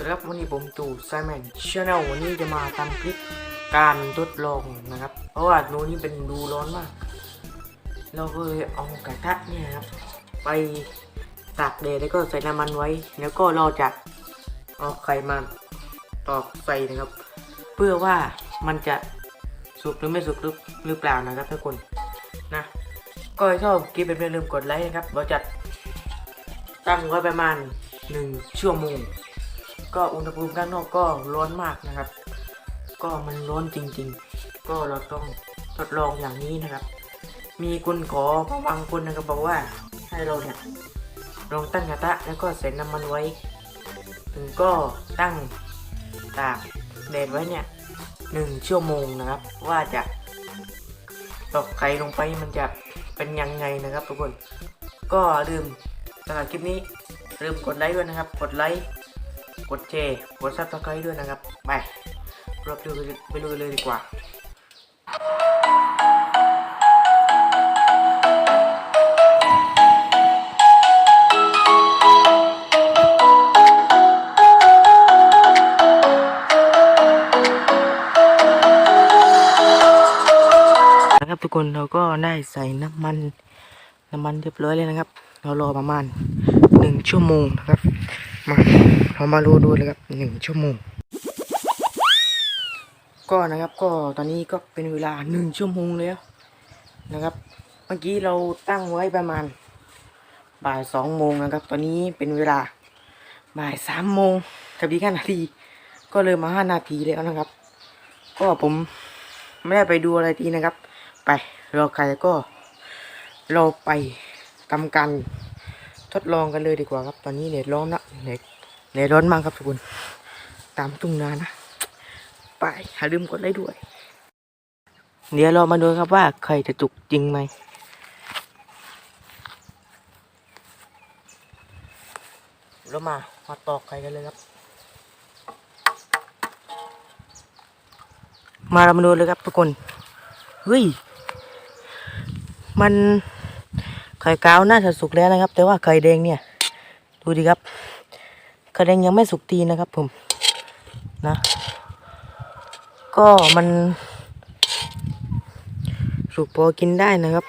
วัสดีครับวันนี้ผมตู่ไซแมนชาแนลวันนี้จะมาทำคลิปการทดลองนะครับ เพราะว่าโน้นนี่เป็นดูร้อนมาก เราก็เลยเอากระทะเนี่ยครับ ไปตากแดดแล้วก็ใส่น้ำมันไว้ แล้วก็เราจะเอาไข่มาตอกใส่นะครับ เพื่อว่ามันจะสุกหรือไม่สุกหรือเปล่านะครับทุกคนนะก็ชอบคลิปเป็นอย่าลืมกดไลค์นะครับเราจะตั้งไว้ประมาณหนึ่งชั่วโมง ก็อุณหภูมิข้างนอกก็ร้อนมากนะครับ ก็มันร้อนจริงๆ ก็เราต้องทดลองอย่างนี้นะครับ มีคนขอบางคนนะครับบอกว่าให้เราเนี่ยลองตั้งกระทะแล้วก็ใส่น้ำมันไว้ ถึงก็ตั้งตากแดดไว้เนี่ยหนึ่งชั่วโมงนะครับ ว่าจะตอกไข่ลงไปมันจะเป็นยังไงนะครับทุกคน ก็ลืมสำหรับคลิปนี้ลืมกดไลค์ด้วยนะครับ กดไลค์ กดแชร์กดซับสไครต์ด้วยนะครับ ไปเราไปดูไปดูเลยดีกว่านะครับทุกคนเราก็ได้ใส่น้ำมันน้ำมันเรียบร้อยเลยนะครับ เรารอประมาณหนึ่งชั่วโมงนะครับมา เรามาดูดูเลยครับหนึ่งชั่วโมง ก็นะครับก็ตอนนี้ก็เป็นเวลาหนึ่งชั่วโมงแล้วนะครับ เมื่อกี้เราตั้งไว้ประมาณบ่ายสองโมงนะครับ ตอนนี้เป็นเวลาบ่ายสามโมงกับอีกห้านาที ก็เลยมาห้านาทีแล้วนะครับ ก็ผมไม่ได้ไปดูอะไรทีนะครับ ไปรอใครก็เราไปทำการทดลองกันเลยดีกว่าครับ ตอนนี้เน็ตร้อนนะเน็ต เน็ตร้อนมากครับทุกคน ตามทุ่งนานะ ไปอย่าลืมกดไลค์ด้วย เดี๋ยวเรามาดูครับว่าใครจะจุกจริงไหมเรามามาตอกไข่กันเลยครับ มาเรามาดูเลยครับทุกคน เฮ้ย มันไข่ขาวน่าจะสุกแล้วนะครับ แต่ว่าไข่แดงเนี่ย ดูดิครับ แดงยังไม่สุกทีนะครับผมนะ ก็มันสุกพอกินได้นะครับ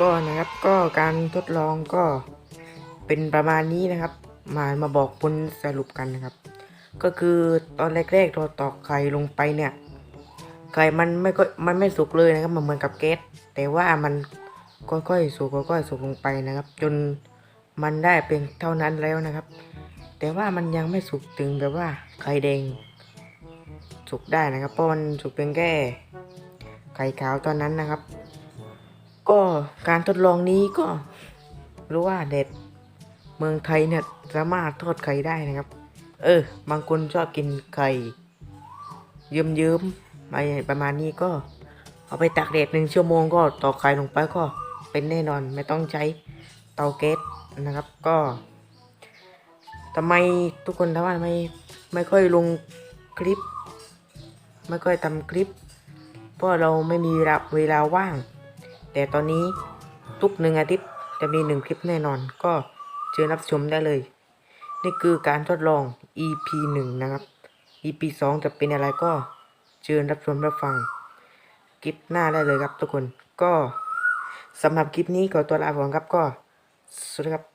ก็นะครับก็การทดลองก็เป็นประมาณนี้นะครับ มามาบอกผลสรุปกันนะครับ ก็คือตอนแรกๆเราตอกไข่ลงไปเนี่ยไข่มันไม่ก็มันไม่สุกเลยนะครับมันเหมือนกับแก๊สแต่ว่ามันค่อยๆสุกค่อยๆสุกลงไปนะครับ จน มันได้เป็นเท่านั้นแล้วนะครับ แต่ว่ามันยังไม่สุกถึงแบบว่าไข่แดง สุกได้นะครับ เพราะมันสุกเพียงแค่ไข่ขาวตอนนั้นนะครับ ก็การทดลองนี้ก็รู้ว่าเด็ดเมืองไทยเนี่ยสามารถทอดไข่ได้นะครับ เออ บางคนชอบกินไข่เยิ้มๆอะไรประมาณนี้ก็เอาไปตากแดดหนึ่งชั่วโมงก็ตอกไข่ลงไปก็เป็นแน่นอนไม่ต้องใช้ ตาแก๊สนะครับก็ทำไมทุกคนทำไมไม่ไม่ค่อยลงคลิป ไม่ค่อยทำคลิป เพราะเราไม่มีเวลาเวลาว่าง แต่ตอนนี้ทุกหนึ่งอาทิตย์จะมีหนึ่งคลิปแน่นอน ก็เชิญรับชมได้เลย นี่คือการทดลอง EP หนึ่งนะครับ EP สองจะเป็นอะไรก็เชิญรับชมรับฟังคลิปหน้าได้เลยครับทุกคนก็สำหรับคลิปนี้ขอตัวลาก่อนครับก็ สวัสดีครับ